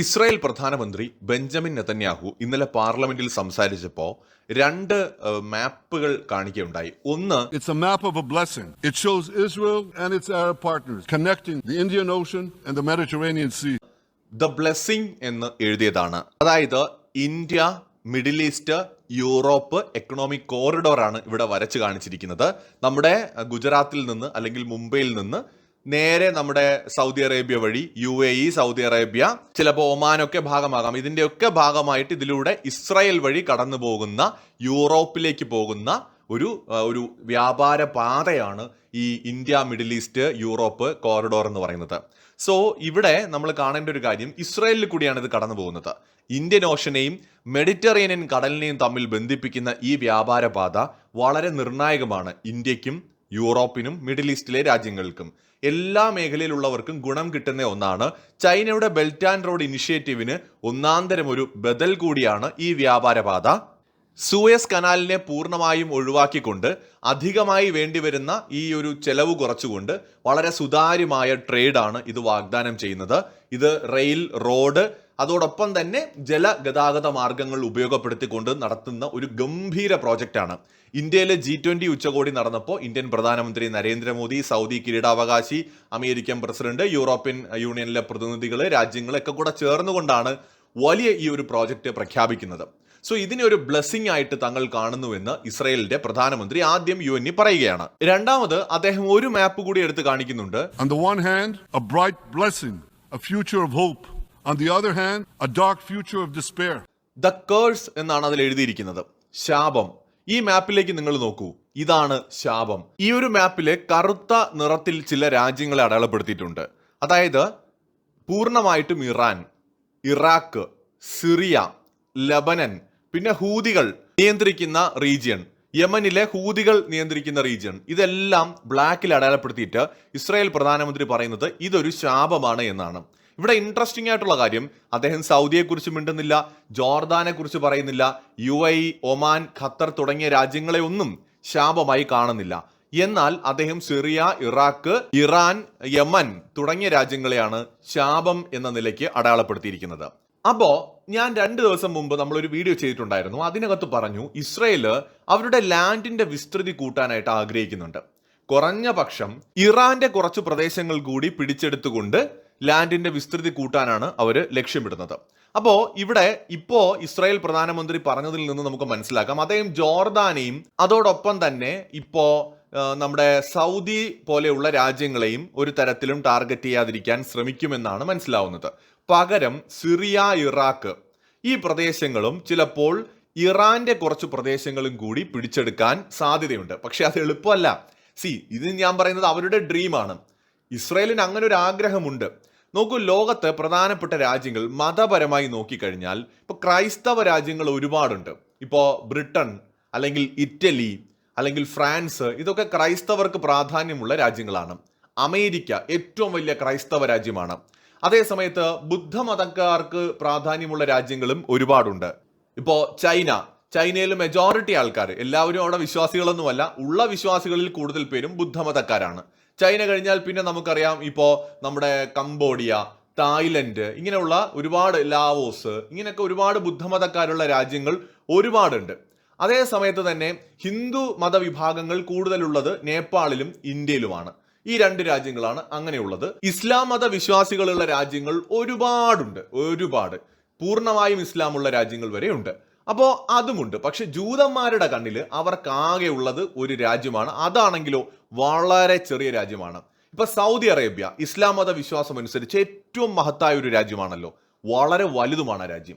Israel പ്രധാനമന്ത്രി Benjamin Netanyahu ഇന്നലെ പാർലമെന്റിൽ സംസാരിച്ചപ്പോ രണ്ട് മാപ്പുകൾ കാണിക്കുകയുണ്ടായി. ഒന്ന് It's a map of a blessing it shows Israel and connecting the Indian Ocean and the Mediterranean Sea the blessing എന്ന് എഴുതിയതാണ്. അതായത് India Middle East Europe economic കോറിഡോറാണ് ഇവിടെ വരച്ച് കാണിച്ചിരിക്കുന്നത്. നമ്മുടെ ഗുജറാത്തിൽ നിന്ന് അല്ലെങ്കിൽ മുംബൈയിൽ നിന്ന് നേരെ നമ്മുടെ സൗദി അറേബ്യ വഴി U A E Saudi Arabia ചിലപ്പോൾ ഒമാനൊക്കെ ഭാഗമാകാം. ഇതിന്റെയൊക്കെ ഭാഗമായിട്ട് ഇതിലൂടെ ഇസ്രായേൽ വഴി കടന്നു പോകുന്ന യൂറോപ്പിലേക്ക് പോകുന്ന ഒരു ഒരു വ്യാപാര പാതയാണ് ഈ India Middle East Europe corridor എന്ന് പറയുന്നത്. സോ ഇവിടെ നമ്മൾ കാണേണ്ട ഒരു കാര്യം ഇസ്രായേലിൽ കൂടിയാണ് ഇത് കടന്നു പോകുന്നത് ഇന്ത്യൻ ഓഷനെയും മെഡിറ്ററേനിയൻ കടലിനെയും തമ്മിൽ ബന്ധിപ്പിക്കുന്ന ഈ വ്യാപാര പാത വളരെ നിർണായകമാണ്. ഇന്ത്യക്കും യൂറോപ്പിനും മിഡിൽ ഈസ്റ്റിലെ രാജ്യങ്ങൾക്കും. എല്ലാ മേഖലയിലുള്ളവർക്കും ഗുണം കിട്ടുന്ന ഒന്നാണ് ചൈനയുടെ ബെൽറ്റ് ആൻഡ് റോഡ് ഇനിഷ്യേറ്റീവിന് ഒന്നാന്തരം ഒരു ബദൽ കൂടിയാണ് ഈ വ്യാപാരപാത സൂയസ് കനാലിനെ പൂർണമായും ഒഴിവാക്കിക്കൊണ്ട് അധികമായി വേണ്ടിവരുന്ന ഈ ഒരു ചെലവ് കുറച്ചുകൊണ്ട് വളരെ സുതാര്യമായ ട്രേഡാണ് ഇത് വാഗ്ദാനം ചെയ്യുന്നത്. ഇത് റെയിൽ റോഡ് അതോടൊപ്പം തന്നെ ജലഗതാഗത മാർഗങ്ങൾ ഉപയോഗപ്പെടുത്തിക്കൊണ്ട് നടത്തുന്ന ഒരു ഗംഭീര പ്രോജക്റ്റാണ്. ഇന്ത്യയിലെ ജി ട്വന്റി ഉച്ചകോടി നടന്നപ്പോൾ ഇന്ത്യൻ പ്രധാനമന്ത്രി നരേന്ദ്രമോദി സൗദി കിരീടാവകാശി അമേരിക്കൻ പ്രസിഡന്റ് യൂറോപ്യൻ യൂണിയനിലെ പ്രതിനിധികൾ രാജ്യങ്ങളൊക്കെ കൂടെ ചേർന്നുകൊണ്ടാണ് വലിയ ഈ ഒരു പ്രോജക്റ്റ് പ്രഖ്യാപിക്കുന്നത്. സോ ഇതിനെ ഒരു ബ്ലെസ്സിംഗ് ആയിട്ട് തങ്ങൾ കാണുന്നുവെന്ന് ഇസ്രയേലിന്റെ പ്രധാനമന്ത്രി ആദ്യം യു എൻ പറയുകയാണ്. രണ്ടാമത് അദ്ദേഹം ഒരു മാപ്പ് കൂടി എടുത്ത് കാണിക്കുന്നുണ്ട്. On the one hand, a bright blessing, a future of hope. On the other hand, a dark future of despair. The curse എന്നാണ് അതിൽ എഴുതിയിരിക്കുന്നത്. ശാപം. ഈ മാപ്പിലേക്ക് നിങ്ങൾ നോക്കൂ. ഇതാണ് ശാപം. ഈ ഒരു മാപ്പിൽ കറുത്ത നിറത്തിൽ ചില രാജ്യങ്ങളെ അടയാളപ്പെടുത്തിയിട്ടുണ്ട്. അതായത് പൂർണമായിട്ടും ഇറാൻ ഇറാഖ് സിറിയ ലബനൻ പിന്നെ ഹൂതികൾ നിയന്ത്രിക്കുന്ന റീജിയൻ യമനിലെ ഹൂതികൾ നിയന്ത്രിക്കുന്ന റീജിയൻ ഇതെല്ലാം ബ്ലാക്കിൽ അടയാളപ്പെടുത്തിയിട്ട് ഇസ്രായേൽ പ്രധാനമന്ത്രി പറയുന്നത് ഇതൊരു ശാപമാണ് എന്നാണ്. ഇവിടെ ഇൻട്രസ്റ്റിംഗ് ആയിട്ടുള്ള കാര്യം അദ്ദേഹം സൗദിയെ കുറിച്ച് മിണ്ടുന്നില്ല ജോർദാനെ കുറിച്ച് പറയുന്നില്ല യു ഐ ഒമാൻ ഖത്തർ തുടങ്ങിയ രാജ്യങ്ങളെ ഒന്നും ശാപമായി കാണുന്നില്ല. എന്നാൽ അദ്ദേഹം സിറിയ ഇറാഖ് ഇറാൻ യമൻ തുടങ്ങിയ രാജ്യങ്ങളെയാണ് ശാപം എന്ന നിലയ്ക്ക് അടയാളപ്പെടുത്തിയിരിക്കുന്നത്. അപ്പോ ഞാൻ രണ്ട് ദിവസം മുമ്പ് നമ്മളൊരു വീഡിയോ ചെയ്തിട്ടുണ്ടായിരുന്നു. അതിനകത്ത് പറഞ്ഞു ഇസ്രയേൽ അവരുടെ ലാൻഡിന്റെ വിസ്തൃതി കൂട്ടാനായിട്ട് ആഗ്രഹിക്കുന്നുണ്ട്. കുറഞ്ഞ പക്ഷം ഇറാന്റെ കുറച്ച് പ്രദേശങ്ങൾ കൂടി പിടിച്ചെടുത്തുകൊണ്ട് ലാൻഡിന്റെ വിസ്തൃതി കൂട്ടാനാണ് അവർ ലക്ഷ്യമിടുന്നത്. അപ്പോ ഇവിടെ ഇപ്പോ ഇസ്രായേൽ പ്രധാനമന്ത്രി പറഞ്ഞതിൽ നിന്ന് നമുക്ക് മനസ്സിലാക്കാം. അദ്ദേഹം ജോർദാനെയും അതോടൊപ്പം തന്നെ ഇപ്പോ നമ്മുടെ സൗദി പോലെയുള്ള രാജ്യങ്ങളെയും ഒരു തരത്തിലും ടാർഗറ്റ് ചെയ്യാതിരിക്കാൻ ശ്രമിക്കുമെന്നാണ് മനസ്സിലാവുന്നത്. പകരം സിറിയ ഇറാഖ് ഈ പ്രദേശങ്ങളും ചിലപ്പോൾ ഇറാന്റെ കുറച്ച് പ്രദേശങ്ങളും കൂടി പിടിച്ചെടുക്കാൻ സാധ്യതയുണ്ട്. പക്ഷെ അത് എളുപ്പമല്ല. സി ഇത് ഞാൻ പറയുന്നത് അവരുടെ ഡ്രീമാണ് ഇസ്രയേലിന് അങ്ങനെ ഒരു ആഗ്രഹമുണ്ട്. നോക്കൂ ലോകത്ത് പ്രധാനപ്പെട്ട രാജ്യങ്ങൾ മതപരമായി നോക്കിക്കഴിഞ്ഞാൽ ഇപ്പോൾ ക്രൈസ്തവ രാജ്യങ്ങൾ ഒരുപാടുണ്ട്. ഇപ്പോൾ ബ്രിട്ടൻ അല്ലെങ്കിൽ ഇറ്റലി അല്ലെങ്കിൽ ഫ്രാൻസ് ഇതൊക്കെ ക്രൈസ്തവർക്ക് പ്രാധാന്യമുള്ള രാജ്യങ്ങളാണ്. അമേരിക്ക ഏറ്റവും വലിയ ക്രൈസ്തവ രാജ്യമാണ്. അതേസമയത്ത് ബുദ്ധമതക്കാർക്ക് പ്രാധാന്യമുള്ള രാജ്യങ്ങളും ഒരുപാടുണ്ട്. ഇപ്പോൾ ചൈന ചൈനയിൽ മെജോറിറ്റി ആൾക്കാർ എല്ലാവരും അവിടെ വിശ്വാസികളൊന്നുമല്ല ഉള്ള വിശ്വാസികളിൽ കൂടുതൽ പേരും ബുദ്ധമതക്കാരാണ് ചൈന കഴിഞ്ഞാൽ പിന്നെ നമുക്കറിയാം ഇപ്പോൾ നമ്മുടെ കംബോഡിയ തായ്ലൻഡ് ഇങ്ങനെയുള്ള ഒരുപാട് ലാവോസ് ഇങ്ങനെയൊക്കെ ഒരുപാട് ബുദ്ധമതക്കാരുള്ള രാജ്യങ്ങൾ ഒരുപാടുണ്ട്. അതേ സമയത്ത് തന്നെ ഹിന്ദു മതവിഭാഗങ്ങൾ കൂടുതലുള്ളത് നേപ്പാളിലും ഇന്ത്യയിലുമാണ്. ഈ രണ്ട് രാജ്യങ്ങളാണ് അങ്ങനെയുള്ളത്. ഇസ്ലാം മത വിശ്വാസികളുള്ള രാജ്യങ്ങൾ ഒരുപാടുണ്ട് ഒരുപാട്. പൂർണമായും ഇസ്ലാമുള്ള രാജ്യങ്ങൾ വരെ ഉണ്ട് അപ്പോൾ അതുമുണ്ട് പക്ഷെ ജൂതന്മാരുടെ കണ്ണിൽ അവർക്കാകെ ഉള്ളത് ഒരു രാജ്യമാണ്. അതാണെങ്കിലോ വളരെ ചെറിയ രാജ്യമാണ്. ഇപ്പൊ സൗദി അറേബ്യ ഇസ്ലാം മത വിശ്വാസം അനുസരിച്ച് ഏറ്റവും മഹത്തായ ഒരു രാജ്യമാണല്ലോ. വളരെ വലുതുമാണ് രാജ്യം.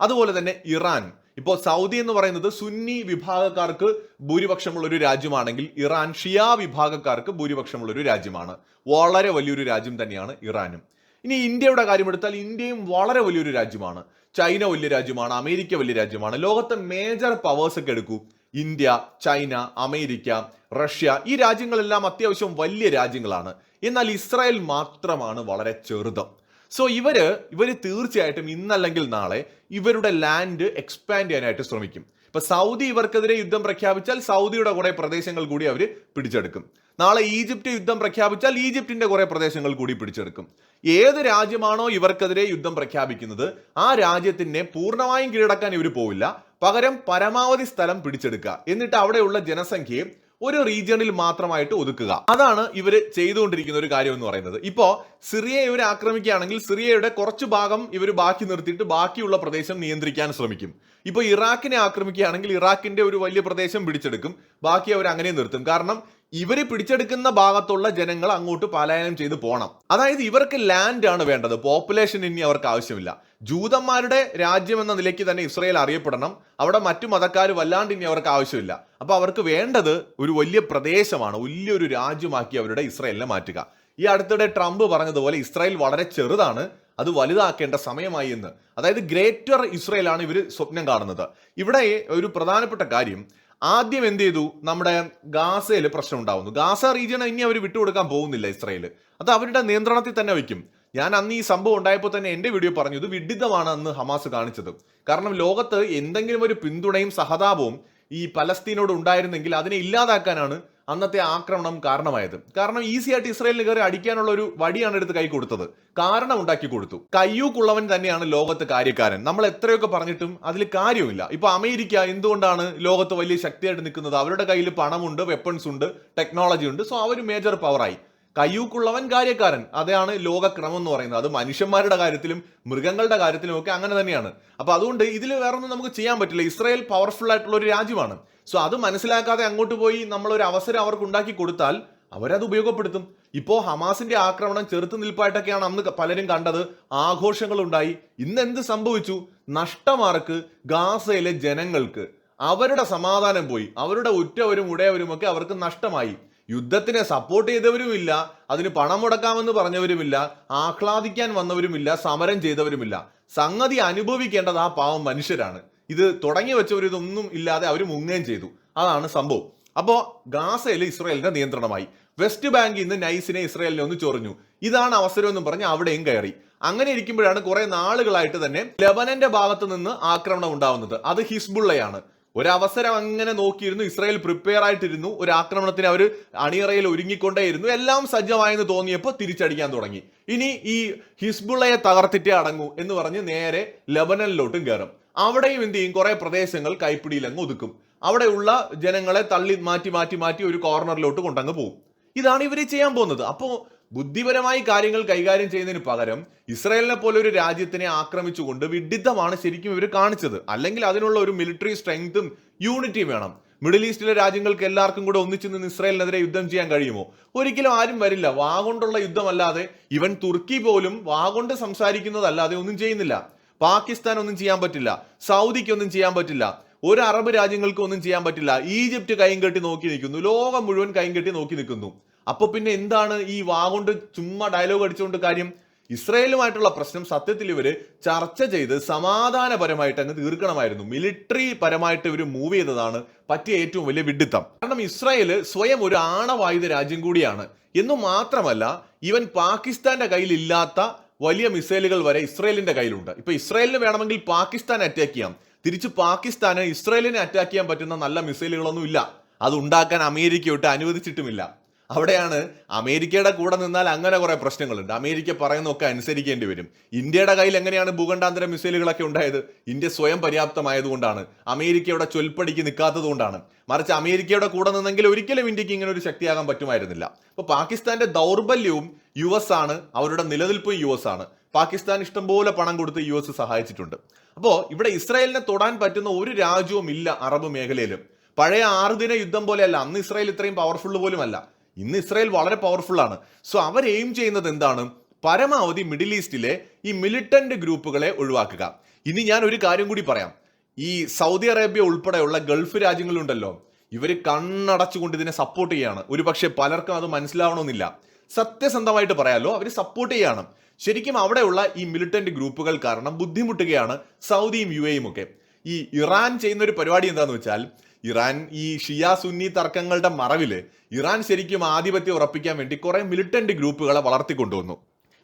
അതുപോലെ തന്നെ ഇറാൻ. ഇപ്പോൾ സൗദി എന്ന് പറയുന്നത് സുന്നി വിഭാഗക്കാർക്ക് ഭൂരിപക്ഷമുള്ള ഒരു രാജ്യമാണെങ്കിൽ ഇറാൻ ഷിയാ വിഭാഗക്കാർക്ക് ഭൂരിപക്ഷമുള്ള ഒരു രാജ്യമാണ്. വളരെ വലിയൊരു രാജ്യം തന്നെയാണ് ഇറാനും. ഇനി ഇന്ത്യയുടെ കാര്യമെടുത്താൽ ഇന്ത്യയും വളരെ വലിയൊരു രാജ്യമാണ്. ചൈന വലിയ രാജ്യമാണ് അമേരിക്ക വലിയ രാജ്യമാണ്. ലോകത്തെ മേജർ പവേഴ്സ് ഒക്കെ എടുക്കൂ. ഇന്ത്യ ചൈന അമേരിക്ക റഷ്യ ഈ രാജ്യങ്ങളെല്ലാം അത്യാവശ്യം വലിയ രാജ്യങ്ങളാണ്. എന്നാൽ ഇസ്രായേൽ മാത്രമാണ് വളരെ ചെറുത്. സോ ഇവർ ഇവർ തീർച്ചയായിട്ടും ഇന്നല്ലെങ്കിൽ നാളെ ഇവരുടെ ലാൻഡ് എക്സ്പാൻഡ് ചെയ്യാനായിട്ട് ശ്രമിക്കും. ഇപ്പൊ സൗദി ഇവർക്കെതിരെ യുദ്ധം പ്രഖ്യാപിച്ചാൽ സൗദിയുടെ കുറെ പ്രദേശങ്ങൾ കൂടി അവർ പിടിച്ചെടുക്കും. നാളെ ഈജിപ്റ്റ് യുദ്ധം പ്രഖ്യാപിച്ചാൽ ഈജിപ്തിന്റെ കുറെ പ്രദേശങ്ങൾ കൂടി പിടിച്ചെടുക്കും. ഏത് രാജ്യമാണോ ഇവർക്കെതിരെ യുദ്ധം പ്രഖ്യാപിക്കുന്നത് ആ രാജ്യത്തിനെ പൂർണമായും കീഴടക്കാൻ ഇവർ പോവില്ല. പകരം പരമാവധി സ്ഥലം പിടിച്ചെടുക്കുക. എന്നിട്ട് അവിടെയുള്ള ജനസംഖ്യയെ ഒരു റീജിയണിൽ മാത്രമായിട്ട് ഒതുക്കുക. അതാണ് ഇവർ ചെയ്തുകൊണ്ടിരിക്കുന്ന ഒരു കാര്യം എന്ന് പറയുന്നത്. ഇപ്പോൾ സിറിയയെ ഇവർ ആക്രമിക്കുകയാണെങ്കിൽ സിറിയയുടെ കുറച്ച് ഭാഗം ഇവർ ബാക്കി നിർത്തിയിട്ട് ബാക്കിയുള്ള പ്രദേശം നിയന്ത്രിക്കാൻ ശ്രമിക്കും. ഇപ്പോൾ ഇറാഖിനെ ആക്രമിക്കുകയാണെങ്കിൽ ഇറാഖിന്റെ ഒരു വലിയ പ്രദേശം പിടിച്ചെടുക്കും. ബാക്കി അവർ അങ്ങനെ നിർത്തും. കാരണം ഇവർ പിടിച്ചെടുക്കുന്ന ഭാഗത്തുള്ള ജനങ്ങൾ അങ്ങോട്ട് പലായനം ചെയ്ത് പോകണം അതായത് ഇവർക്ക് ലാൻഡ് ആണ് വേണ്ടത്. പോപ്പുലേഷൻ ഇനി അവർക്ക് ആവശ്യമില്ല. ജൂതന്മാരുടെ രാജ്യം എന്ന നിലയ്ക്ക് തന്നെ ഇസ്രയേൽ അറിയപ്പെടണം. അവിടെ മറ്റു മതക്കാർ വല്ലാണ്ട് ഇനി അവർക്ക് ആവശ്യമില്ല. അപ്പൊ അവർക്ക് വേണ്ടത് ഒരു വലിയ പ്രദേശമാണ്. വലിയൊരു രാജ്യമാക്കി അവരുടെ ഇസ്രയേലിനെ മാറ്റുക. ഈ അടുത്തിടെ ട്രംപ് പറഞ്ഞതുപോലെ ഇസ്രായേൽ വളരെ ചെറുതാണ്. അത് വലുതാക്കേണ്ട സമയമായി എന്ന്. അതായത് ഗ്രേറ്റർ ഇസ്രയേലാണ് ഇവർ സ്വപ്നം കാണുന്നത്. ഇവിടെ ഒരു പ്രധാനപ്പെട്ട കാര്യം ആദ്യം എന്ത് ചെയ്തു? നമ്മുടെ ഗാസയിൽ പ്രശ്നം ഉണ്ടാവുന്നു. ഗാസ റീജിയൻ ഇനി അവർ വിട്ടുകൊടുക്കാൻ പോകുന്നില്ല ഇസ്രയേൽ അത് അവരുടെ നിയന്ത്രണത്തിൽ തന്നെ വയ്ക്കും. ഞാൻ അന്ന് ഈ സംഭവം ഉണ്ടായപ്പോൾ തന്നെ എന്റെ വീഡിയോ പറഞ്ഞു ഇത് വിഡിതമാണ് അന്ന് ഹമാസ് കാണിച്ചത്. കാരണം ലോകത്ത് എന്തെങ്കിലും ഒരു പിന്തുണയും സഹതാപവും ഈ പലസ്തീനോട് ഉണ്ടായിരുന്നെങ്കിൽ അതിനെ ഇല്ലാതാക്കാനാണ് അന്നത്തെ ആക്രമണം കാരണമായത്. കാരണം ഈസി ആയിട്ട് ഇസ്രായേലിന് കയറി അടിക്കാനുള്ള ഒരു വടിയാണ് എടുത്ത് കൈ കൊടുത്തത്. കാരണം ഉണ്ടാക്കി കൊടുത്തു. കയ്യൂക്കുള്ളവൻ തന്നെയാണ് ലോകത്ത് കാര്യക്കാരൻ. നമ്മൾ എത്രയൊക്കെ പറഞ്ഞിട്ടും അതിൽ കാര്യമില്ല ഇപ്പൊ അമേരിക്ക എന്തുകൊണ്ടാണ് ലോകത്ത് വലിയ ശക്തിയായിട്ട് നിൽക്കുന്നത്? അവരുടെ കയ്യിൽ പണമുണ്ട് വെപ്പൺസ് ഉണ്ട് ടെക്നോളജി ഉണ്ട്. സോ അവർ മേജർ പവറായി കയ്യൂക്കുള്ളവൻ കാര്യക്കാരൻ. അതാണ് ലോകക്രമം എന്ന് പറയുന്നത്. അത് മനുഷ്യന്മാരുടെ കാര്യത്തിലും മൃഗങ്ങളുടെ കാര്യത്തിലും ഒക്കെ അങ്ങനെ തന്നെയാണ്. അപ്പൊ അതുകൊണ്ട് ഇതിൽ വേറൊന്നും നമുക്ക് ചെയ്യാൻ പറ്റില്ല. ഇസ്രായേൽ പവർഫുൾ ആയിട്ടുള്ള ഒരു രാജ്യമാണ്. സോ അത് മനസ്സിലാക്കാതെ അങ്ങോട്ട് പോയി നമ്മളൊരു അവസരം അവർക്ക് ഉണ്ടാക്കി കൊടുത്താൽ അവരത് ഉപയോഗപ്പെടുത്തും. ഇപ്പോൾ ഹമാസിന്റെ ആക്രമണം ചെറുത്തു നിൽപ്പായിട്ടൊക്കെയാണ് അന്ന് പലരും കണ്ടത്. ആഘോഷങ്ങൾ ഉണ്ടായി ഇന്ന് എന്ത് സംഭവിച്ചു? നഷ്ടമാർക്ക് ഗാസയിലെ ജനങ്ങൾക്ക് അവരുടെ സമാധാനം പോയി. അവരുടെ ഉറ്റവരും ഉടയവരും ഒക്കെ അവർക്ക് നഷ്ടമായി. യുദ്ധത്തിനെ സപ്പോർട്ട് ചെയ്തവരുമില്ല. അതിന് പണം മുടക്കാമെന്ന് പറഞ്ഞവരുമില്ല. ആഹ്ലാദിക്കാൻ വന്നവരുമില്ല. സമരം ചെയ്തവരുമില്ല. സംഗതി അനുഭവിക്കേണ്ടത് ആ പാവം മനുഷ്യരാണ്. ഇത് തുടങ്ങി വെച്ച ഒരു ഇതൊന്നും ഇല്ലാതെ അവർ മുങ്ങുകയും ചെയ്തു. അതാണ് സംഭവം. അപ്പോൾ ഗാസയിൽ ഇസ്രായേലിന്റെ നിയന്ത്രണമായി. വെസ്റ്റ് ബാങ്കിൽ നിന്ന് നൈസിനെ ഇസ്രയേലിനെ ഒന്ന് ചൊറിഞ്ഞു. ഇതാണ് അവസരം എന്നും പറഞ്ഞ് അവിടെയും കയറി. അങ്ങനെ ഇരിക്കുമ്പോഴാണ് കുറെ നാളുകളായിട്ട് തന്നെ ലെബനന്റെ ഭാഗത്ത് നിന്ന് ആക്രമണം ഉണ്ടാവുന്നത്. അത് ഹിസ്ബുള്ളയാണ്. ഒരവസരം അങ്ങനെ നോക്കിയിരുന്നു. ഇസ്രായേൽ പ്രിപ്പയർ ആയിട്ടിരുന്നു. ഒരു ആക്രമണത്തിന് അവർ അണിയറയിൽ ഒരുങ്ങിക്കൊണ്ടേയിരുന്നു. എല്ലാം സജ്ജമായെന്ന് തോന്നിയപ്പോൾ തിരിച്ചടിക്കാൻ തുടങ്ങി. ഇനി ഈ ഹിസ്ബുള്ളയെ തകർത്തിട്ടേ അടങ്ങൂ എന്ന് പറഞ്ഞ് നേരെ ലബനനിലോട്ടും കയറും. അവിടെയും എന്ത് ചെയ്യും? കുറെ പ്രദേശങ്ങൾ കൈപ്പിടിയിൽ അങ്ങ് ഒതുക്കും. അവിടെയുള്ള ജനങ്ങളെ തള്ളി മാറ്റി മാറ്റി മാറ്റി ഒരു കോർണറിലോട്ട് കൊണ്ടങ്ങ് പോകും ഇതാണ് ഇവർ ചെയ്യാൻ പോകുന്നത്. അപ്പോൾ ബുദ്ധിപരമായി കാര്യങ്ങൾ കൈകാര്യം ചെയ്യുന്നതിന് പകരം ഇസ്രായേലിനെ പോലെ ഒരു രാജ്യത്തിനെ ആക്രമിച്ചുകൊണ്ട് വിഡിത്തമാണ് ശരിക്കും ഇവർ കാണിച്ചത്. അല്ലെങ്കിൽ അതിനുള്ള ഒരു മിലിറ്ററി സ്ട്രെങ്തും യൂണിറ്റിയും വേണം. മിഡിൽ ഈസ്റ്റിലെ രാജ്യങ്ങൾക്ക് എല്ലാവർക്കും കൂടെ ഒന്നിച്ചു നിന്ന് ഇസ്രായേലിനെതിരെ യുദ്ധം ചെയ്യാൻ കഴിയുമോ? ഒരിക്കലും ആരും വരില്ല. വാഗൊണ്ടുള്ള യുദ്ധമല്ലാതെ ഇവൻ തുർക്കി പോലും വാഗൊണ്ട് സംസാരിക്കുന്നതല്ലാതെ ഒന്നും ചെയ്യുന്നില്ല. പാകിസ്ഥാൻ ഒന്നും ചെയ്യാൻ പറ്റില്ല. സൗദിക്ക് ഒന്നും ചെയ്യാൻ പറ്റില്ല. ഒരു അറബ് രാജ്യങ്ങൾക്ക് ഒന്നും ചെയ്യാൻ പറ്റില്ല. ഈജിപ്റ്റ് കൈയും കെട്ടി നോക്കി നിൽക്കുന്നു. ലോകം മുഴുവൻ കൈയും കെട്ടി നോക്കി നിൽക്കുന്നു. അപ്പൊ പിന്നെ എന്താണ് ഈ വാഗൊണ്ട് ചുമ്മാ ഡയലോഗ് അടിച്ചുകൊണ്ട് കാര്യം? ഇസ്രയേലുമായിട്ടുള്ള പ്രശ്നം സത്യത്തിൽ ഇവർ ചർച്ച ചെയ്ത് സമാധാനപരമായിട്ട് അങ്ങ് തീർക്കണമായിരുന്നു. മിലിറ്ററി പരമായിട്ട് ഇവർ മൂവ് ചെയ്തതാണ്. പറ്റിയ ഏറ്റവും വലിയ വിഡിത്തം. കാരണം ഇസ്രായേൽ സ്വയം ഒരു ആണവായുധ രാജ്യം കൂടിയാണ്. എന്നു മാത്രമല്ല ഇവൻ പാകിസ്ഥാന്റെ കയ്യിൽ ഇല്ലാത്ത വലിയ മിസൈലുകൾ വരെ ഇസ്രയേലിന്റെ കയ്യിലുണ്ട്. ഇപ്പൊ ഇസ്രയേലിന് വേണമെങ്കിൽ പാകിസ്ഥാൻ അറ്റാക്ക് ചെയ്യാം. തിരിച്ച് പാകിസ്ഥാന് ഇസ്രയേലിനെ അറ്റാക്ക് ചെയ്യാൻ പറ്റുന്ന നല്ല മിസൈലുകളൊന്നും ഇല്ല. അത് ഉണ്ടാക്കാൻ അമേരിക്കയോട്ട് അനുവദിച്ചിട്ടുമില്ല. അവിടെയാണ് അമേരിക്കയുടെ കൂടെ നിന്നാൽ അങ്ങനെ കുറെ പ്രശ്നങ്ങളുണ്ട്. അമേരിക്ക പറയുന്നതൊക്കെ അനുസരിക്കേണ്ടി വരും. ഇന്ത്യയുടെ കയ്യിൽ എങ്ങനെയാണ് ഭൂഖണ്ഡാന്തര മിസൈലുകളൊക്കെ ഉണ്ടായത്? ഇന്ത്യ സ്വയം പര്യാപ്തമായതുകൊണ്ടാണ്. അമേരിക്കയുടെ ചൊൽപ്പടിക്ക് നിൽക്കാത്തത് കൊണ്ടാണ് മറിച്ച് അമേരിക്കയുടെ കൂടെ നിന്നെങ്കിൽ ഒരിക്കലും ഇന്ത്യയ്ക്ക് ഇങ്ങനെ ഒരു ശക്തിയാകാൻ പറ്റുമായിരുന്നില്ല. അപ്പൊ പാകിസ്ഥാന്റെ ദൗർബല്യവും യു എസ് ആണ്. അവരുടെ നിലനിൽപ്പും യു എസ് ആണ്. പാകിസ്ഥാൻ ഇഷ്ടംപോലെ പണം കൊടുത്ത് യു എസ് സഹായിച്ചിട്ടുണ്ട്. അപ്പോൾ ഇവിടെ ഇസ്രായേലിനെ തൊടാൻ പറ്റുന്ന ഒരു രാജ്യവും ഇല്ല അറബ് മേഖലയിലും. പഴയ ആറ് ദിന യുദ്ധം പോലെയല്ല. അന്ന് ഇസ്രായേൽ ഇത്രയും പവർഫുൾ പോലും അല്ല ഇന്ന് ഇസ്രായേൽ വളരെ പവർഫുൾ ആണ്. സോ അവർ എയിം ചെയ്യുന്നത് എന്താണ്? പരമാവധി മിഡിൽ ഈസ്റ്റിലെ ഈ മിലിറ്റന്റ് ഗ്രൂപ്പുകളെ ഒഴിവാക്കുക. ഇനി ഞാൻ ഒരു കാര്യം കൂടി പറയാം. ഈ സൗദി അറേബ്യ ഉൾപ്പെടെയുള്ള ഗൾഫ് രാജ്യങ്ങളുണ്ടല്ലോ ഇവർ കണ്ണടച്ചുകൊണ്ട് ഇതിനെ സപ്പോർട്ട് ചെയ്യാണ്. ഒരുപക്ഷെ പലർക്കും അത് മനസ്സിലാവണമെന്നില്ല. സത്യസന്ധമായിട്ട് പറയാലോ അവർ സപ്പോർട്ട് ചെയ്യാണ്. ശരിക്കും അവിടെയുള്ള ഈ മിലിറ്റന്റ് ഗ്രൂപ്പുകൾ കാരണം ബുദ്ധിമുട്ടുകയാണ് സൗദിയും യു എയും ഒക്കെ. ഈ ഇറാൻ ചെയ്യുന്ന ഒരു പരിപാടി എന്താണെന്ന് വെച്ചാൽ ഇറാൻ ഈ ഷിയ സുന്നി തർക്കങ്ങളുടെ മറവിൽ ഇറാൻ ശരിക്കും ആധിപത്യം ഉറപ്പിക്കാൻ വേണ്ടി കുറെ മിലിറ്റന്റ് ഗ്രൂപ്പുകളെ വളർത്തിക്കൊണ്ടുവന്നു.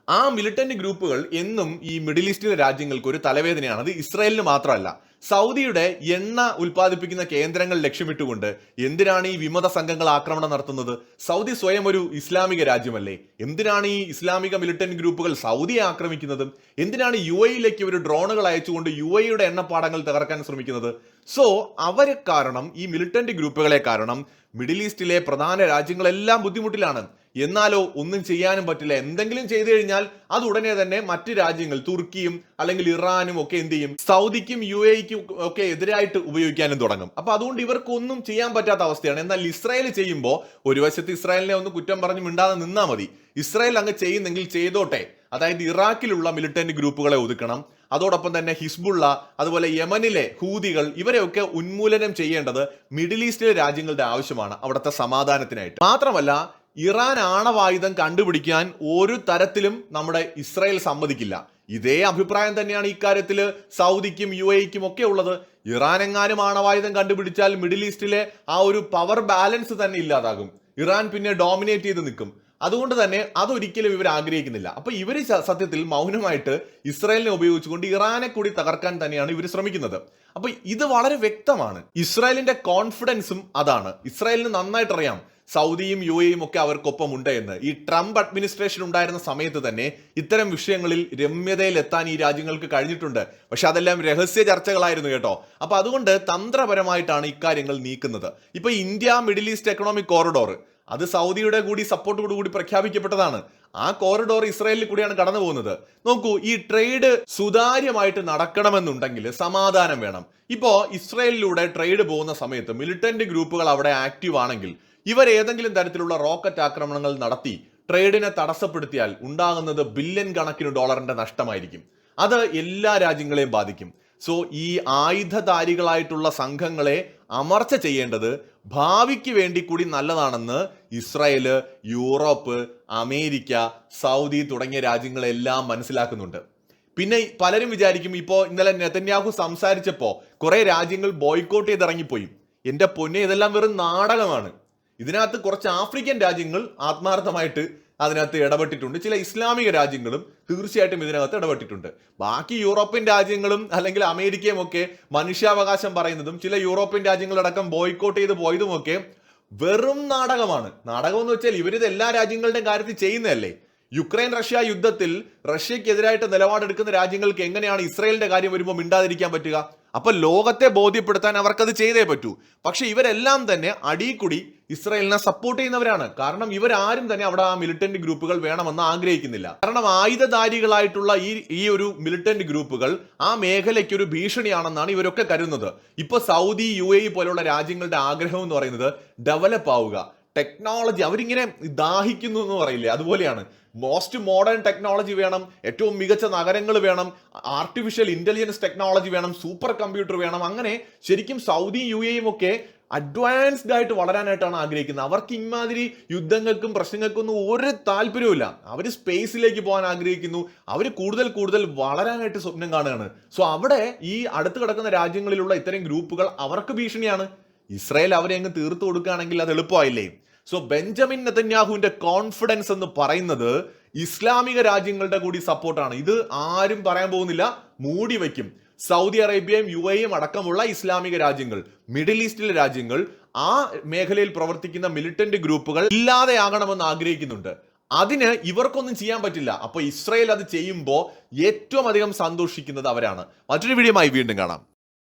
ആ മിലിറ്റന്റ് ഗ്രൂപ്പുകൾ എന്നും ഈ മിഡിൽ ഈസ്റ്റിലെ രാജ്യങ്ങൾക്ക് ഒരു തലവേദനയാണ് അത് ഇസ്രയേലിന് മാത്രമല്ല സൗദിയുടെ എണ്ണ ഉൽപ്പാദിപ്പിക്കുന്ന കേന്ദ്രങ്ങൾ ലക്ഷ്യമിട്ടുകൊണ്ട് എന്തിനാണ് ഈ വിമത സംഘങ്ങൾ ആക്രമണം നടത്തുന്നത്? സൗദി സ്വയം ഒരു ഇസ്ലാമിക രാജ്യമല്ലേ? എന്തിനാണ് ഈ ഇസ്ലാമിക മിലിറ്റന്റ് ഗ്രൂപ്പുകൾ സൗദിയെ ആക്രമിക്കുന്നതും? എന്തിനാണ് യു എയിലേക്ക് ഇവർ ഡ്രോണുകൾ അയച്ചുകൊണ്ട് യു എയുടെ എണ്ണപ്പാടങ്ങൾ തകർക്കാൻ ശ്രമിക്കുന്നത്? സോ അവരെ കാരണം ഈ മിലിറ്റന്റ് ഗ്രൂപ്പുകളെ കാരണം മിഡിൽ ഈസ്റ്റിലെ പ്രധാന രാജ്യങ്ങളെല്ലാം ബുദ്ധിമുട്ടിലാണ്. എന്നാലോ ഒന്നും ചെയ്യാനും പറ്റില്ല. എന്തെങ്കിലും ചെയ്തു കഴിഞ്ഞാൽ അത് ഉടനെ തന്നെ മറ്റ് രാജ്യങ്ങൾ തുർക്കിയും അല്ലെങ്കിൽ ഇറാനും ഒക്കെ എന്ത് ചെയ്യും? സൗദിക്കും യു എക്കും ഒക്കെ എതിരായിട്ട് ഉപയോഗിക്കാനും തുടങ്ങും. അപ്പൊ അതുകൊണ്ട് ഇവർക്കൊന്നും ചെയ്യാൻ പറ്റാത്ത അവസ്ഥയാണ്. എന്നാൽ ഇസ്രായേൽ ചെയ്യുമ്പോൾ ഒരു വശത്ത് ഇസ്രായേലിനെ ഒന്ന് കുറ്റം പറഞ്ഞു മിണ്ടാതെ നിന്നാ മതി. ഇസ്രായേൽ അങ്ങ് ചെയ്യുന്നെങ്കിൽ ചെയ്തോട്ടെ. അതായത് ഇറാഖിലുള്ള മിലിറ്റന്റ് ഗ്രൂപ്പുകളെ ഒതുക്കണം. അതോടൊപ്പം തന്നെ ഹിസ്ബുള്ള അതുപോലെ യമനിലെ ഹൂതികൾ ഇവരെയൊക്കെ ഉന്മൂലനം ചെയ്യേണ്ടത് മിഡിൽ ഈസ്റ്റിലെ രാജ്യങ്ങളുടെ ആവശ്യമാണ് അവിടുത്തെ സമാധാനത്തിനായിട്ട്. മാത്രമല്ല ഇറാൻ ആണവായുധം കണ്ടുപിടിക്കാൻ ഒരു തരത്തിലും നമ്മുടെ ഇസ്രായേൽ സമ്മതിക്കില്ല. ഇതേ അഭിപ്രായം തന്നെയാണ് ഇക്കാര്യത്തിൽ സൗദിക്കും യു എക്കും ഒക്കെ ഉള്ളത്. ഇറാൻ എങ്ങാനും ആണവായുധം കണ്ടുപിടിച്ചാൽ മിഡിൽ ഈസ്റ്റിലെ ആ ഒരു പവർ ബാലൻസ് തന്നെ ഇല്ലാതാകും. ഇറാൻ പിന്നെ ഡോമിനേറ്റ് ചെയ്ത് നിൽക്കും. അതുകൊണ്ട് തന്നെ അതൊരിക്കലും ഇവർ ആഗ്രഹിക്കുന്നില്ല. അപ്പൊ ഇവർ സത്യത്തിൽ മൗനമായിട്ട് ഇസ്രായേലിനെ ഉപയോഗിച്ചുകൊണ്ട് ഇറാനെ കൂടി തകർക്കാൻ തന്നെയാണ് ഇവർ ശ്രമിക്കുന്നത്. അപ്പൊ ഇത് വളരെ വ്യക്തമാണ്. ഇസ്രായേലിന്റെ കോൺഫിഡൻസും അതാണ്. ഇസ്രായേലിന് നന്നായിട്ട് അറിയാം സൗദിയും യു എയും ഒക്കെ അവർക്കൊപ്പം ഉണ്ട് എന്ന്. ഈ ട്രംപ് അഡ്മിനിസ്ട്രേഷൻ ഉണ്ടായിരുന്ന സമയത്ത് തന്നെ ഇത്തരം വിഷയങ്ങളിൽ രമ്യതയിൽ എത്താൻ ഈ രാജ്യങ്ങൾക്ക് കഴിഞ്ഞിട്ടുണ്ട്. പക്ഷെ അതെല്ലാം രഹസ്യ ചർച്ചകളായിരുന്നു കേട്ടോ. അപ്പൊ അതുകൊണ്ട് തന്ത്രപരമായിട്ടാണ് ഇക്കാര്യങ്ങൾ നീക്കുന്നത്. ഇപ്പൊ India Middle East economic corridor അത് സൗദിയുടെ കൂടി സപ്പോർട്ടോടു കൂടി പ്രഖ്യാപിക്കപ്പെട്ടതാണ്. ആ കോറിഡോർ ഇസ്രായേലിൽ കൂടിയാണ് കടന്നു പോകുന്നത് നോക്കൂ ഈ ട്രേഡ് സുതാര്യമായിട്ട് നടക്കണമെന്നുണ്ടെങ്കിൽ സമാധാനം വേണം. ഇപ്പോ ഇസ്രായേലിലൂടെ ട്രേഡ് പോകുന്ന സമയത്ത് മിലിറ്റന്റ് ഗ്രൂപ്പുകൾ അവിടെ ആക്റ്റീവ് ആണെങ്കിൽ ഇവർ ഏതെങ്കിലും തരത്തിലുള്ള റോക്കറ്റ് ആക്രമണങ്ങൾ നടത്തി ട്രേഡിനെ തടസ്സപ്പെടുത്തിയാൽ ഉണ്ടാകുന്നത് ബില്യൺ കണക്കിന് ഡോളറിന്റെ നഷ്ടമായിരിക്കും. അത് എല്ലാ രാജ്യങ്ങളെയും ബാധിക്കും. സോ ഈ ആയുധധാരികളായിട്ടുള്ള സംഘങ്ങളെ അമർച്ച ചെയ്യേണ്ടത് ഭാവിക്ക് വേണ്ടി കൂടി നല്ലതാണെന്ന് ഇസ്രായേൽ യൂറോപ്പ് അമേരിക്ക സൗദി തുടങ്ങിയ രാജ്യങ്ങളെല്ലാം മനസ്സിലാക്കുന്നുണ്ട്. പിന്നെ പലരും വിചാരിക്കും ഇപ്പോൾ ഇന്നലെ നെതന്യാഹു സംസാരിച്ചപ്പോൾ കുറേ രാജ്യങ്ങൾ ബോയ്ക്കോട്ട് ചെയ്ത് ഇറങ്ങിപ്പോയി എന്റെ പൊന്നെ ഇതെല്ലാം വെറും നാടകമാണ്. ഇതിനകത്ത് കുറച്ച് ആഫ്രിക്കൻ രാജ്യങ്ങൾ ആത്മാർത്ഥമായിട്ട് അതിനകത്ത് ഇടപെട്ടിട്ടുണ്ട്. ചില ഇസ്ലാമിക രാജ്യങ്ങളും തീർച്ചയായിട്ടും ഇതിനകത്ത് ഇടപെട്ടിട്ടുണ്ട്. ബാക്കി യൂറോപ്യൻ രാജ്യങ്ങളും അല്ലെങ്കിൽ അമേരിക്കയും ഒക്കെ മനുഷ്യാവകാശം പറയുന്നതും ചില യൂറോപ്യൻ രാജ്യങ്ങളടക്കം ബോയ്ക്കോട്ട് ചെയ്ത് പോയതുമൊക്കെ വെറും നാടകമാണ്. നാടകം എന്ന് വെച്ചാൽ ഇവരിത് എല്ലാ രാജ്യങ്ങളുടെയും കാര്യത്തിൽ ചെയ്യുന്നതല്ലേ? യുക്രൈൻ റഷ്യ യുദ്ധത്തിൽ റഷ്യക്കെതിരായിട്ട് നിലപാടെടുക്കുന്ന രാജ്യങ്ങൾക്ക് എങ്ങനെയാണ് ഇസ്രായേലിന്റെ കാര്യം വരുമ്പോൾ മിണ്ടാതിരിക്കാൻ പറ്റുക? അപ്പൊ ലോകത്തെ ബോധ്യപ്പെടുത്താൻ അവർക്കത് ചെയ്തേ പറ്റൂ. പക്ഷെ ഇവരെല്ലാം തന്നെ അടിയിക്കൂടി ഇസ്രായേലിനെ സപ്പോർട്ട് ചെയ്യുന്നവരാണ്. കാരണം ഇവരാരും തന്നെ അവിടെ ആ മിലിറ്റന്റ് ഗ്രൂപ്പുകൾ വേണമെന്ന് ആഗ്രഹിക്കുന്നില്ല. കാരണം ആയുധധാരികളായിട്ടുള്ള ഈ ഈ ഒരു മിലിറ്റന്റ് ഗ്രൂപ്പുകൾ ആ മേഖലയ്ക്ക് ഒരു ഭീഷണിയാണെന്നാണ് ഇവരൊക്കെ കരുതുന്നത്. ഇപ്പൊ സൗദി യു എ പോലുള്ള രാജ്യങ്ങളുടെ ആഗ്രഹം എന്ന് പറയുന്നത് ഡെവലപ്പ് ആവുക. ടെക്നോളജി അവരിങ്ങനെ ദാഹിക്കുന്നു എന്ന് പറയില്ലേ? അതുപോലെയാണ്. മോസ്റ്റ് മോഡേൺ ടെക്നോളജി വേണം ഏറ്റവും മികച്ച നഗരങ്ങൾ വേണം ആർട്ടിഫിഷ്യൽ ഇന്റലിജൻസ് ടെക്നോളജി വേണം സൂപ്പർ കമ്പ്യൂട്ടർ വേണം അങ്ങനെ ശരിക്കും സൗദി യു എയും ഒക്കെ അഡ്വാൻസ്ഡ് ആയിട്ട് വളരാനായിട്ടാണ് ആഗ്രഹിക്കുന്നത്. അവർക്ക് ഇമാതിരി യുദ്ധങ്ങൾക്കും പ്രശ്നങ്ങൾക്കും ഒന്നും ഒരു താല്പര്യവുമില്ല. അവർ സ്പേസിലേക്ക് പോകാൻ ആഗ്രഹിക്കുന്നു. അവർ കൂടുതൽ കൂടുതൽ വളരാനായിട്ട് സ്വപ്നം കാണുകയാണ്. സോ അവിടെ ഈ അടുത്ത് കിടക്കുന്ന രാജ്യങ്ങളിലുള്ള ഇത്തരം ഗ്രൂപ്പുകൾ അവർക്ക് ഭീഷണിയാണ്. ഇസ്രായേൽ അവരെ അങ്ങ് തീർത്തു കൊടുക്കുകയാണെങ്കിൽ അത് എളുപ്പമായില്ലേ? സോ ബെഞ്ചമിൻ നെതന്യാഹുവിന്റെ കോൺഫിഡൻസ് എന്ന് പറയുന്നത് ഇസ്ലാമിക രാജ്യങ്ങളുടെ കൂടി സപ്പോർട്ടാണ് ഇത് ആരും പറയാൻ പോകുന്നില്ല. മൂടി വയ്ക്കും. സൗദി അറേബ്യയും യു എയും അടക്കമുള്ള ഇസ്ലാമിക രാജ്യങ്ങൾ മിഡിൽ ഈസ്റ്റിലെ രാജ്യങ്ങൾ ആ മേഖലയിൽ പ്രവർത്തിക്കുന്ന മിലിറ്റന്റ് ഗ്രൂപ്പുകൾ ഇല്ലാതെയാകണമെന്ന് ആഗ്രഹിക്കുന്നുണ്ട്. അതിന് ഇവർക്കൊന്നും ചെയ്യാൻ പറ്റില്ല. അപ്പോൾ ഇസ്രയേൽ അത് ചെയ്യുമ്പോൾ ഏറ്റവും അധികം സന്തോഷിക്കുന്നത് അവരാണ്. മറ്റൊരു വീഡിയോ വീണ്ടും കാണാം.